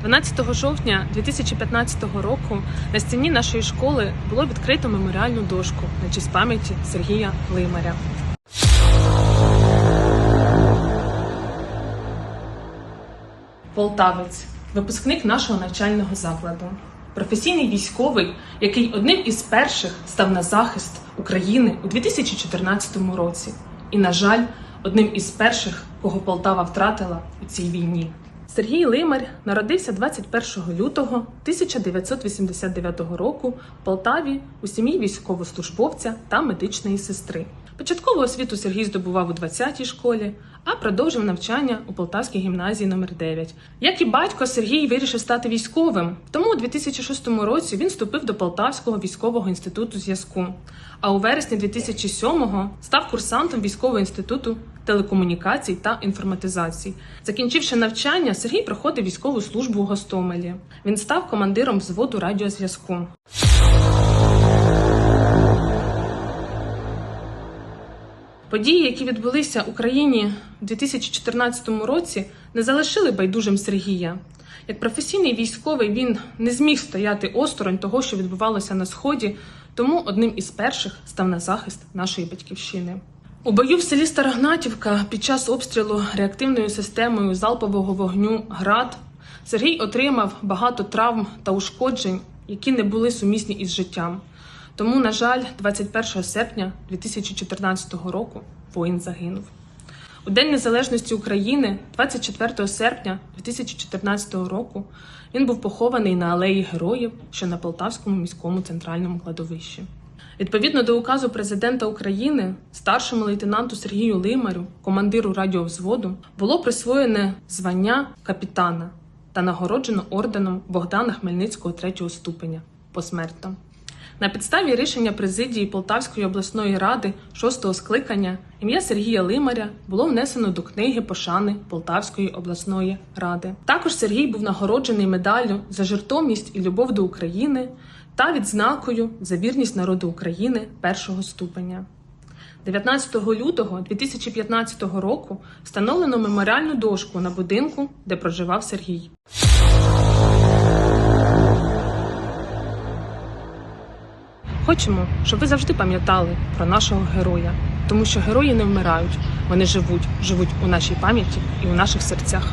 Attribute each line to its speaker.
Speaker 1: 12 жовтня 2015 року на стіні нашої школи було відкрито меморіальну дошку на честь пам'яті Сергія Лимаря. Полтавець, випускник нашого навчального закладу, професійний військовий, який одним із перших став на захист України у 2014 році, і, на жаль, одним із перших, кого Полтава втратила у цій війні. Сергій Лимар народився 21 лютого 1989 року в Полтаві у сім'ї військовослужбовця та медичної сестри. Початкову освіту Сергій здобував у 20-й школі, а продовжив навчання у Полтавській гімназії номер 9 Як і батько, Сергій вирішив стати військовим, тому у 2006 році він вступив до Полтавського військового інституту зв'язку. А у вересні 2007-го став курсантом військового інституту телекомунікацій та інформатизації. Закінчивши навчання, Сергій проходив військову службу у Гостомелі. Він став командиром взводу радіозв'язку. Події, які відбулися в Україні у 2014 році, не залишили байдужим Сергія. Як професійний військовий він не зміг стояти осторонь того, що відбувалося на сході, тому одним із перших став на захист нашої батьківщини. У бою в селі Старогнатівка під час обстрілу реактивною системою залпового вогню ГРАД Сергій отримав багато травм та ушкоджень, які не були сумісні із життям. Тому, на жаль, 21 серпня 2014 року воїн загинув. У День Незалежності України, 24 серпня 2014 року, він був похований на алеї Героїв, що на Полтавському міському центральному кладовищі. Відповідно до указу президента України, старшому лейтенанту Сергію Лимарю, командиру радіовзводу, було присвоєне звання капітана та нагороджено орденом Богдана Хмельницького третього ступеня посмертно. На підставі рішення президії Полтавської обласної ради шостого скликання ім'я Сергія Лимаря було внесено до книги пошани Полтавської обласної ради. Також Сергій був нагороджений медаллю за жертовність і любов до України та відзнакою за вірність народу України першого ступеня. 19 лютого 2015 року встановлено меморіальну дошку на будинку, де проживав Сергій. Хочемо, щоб ви завжди пам'ятали про нашого героя, тому що герої не вмирають, вони живуть, живуть у нашій пам'яті і у наших серцях.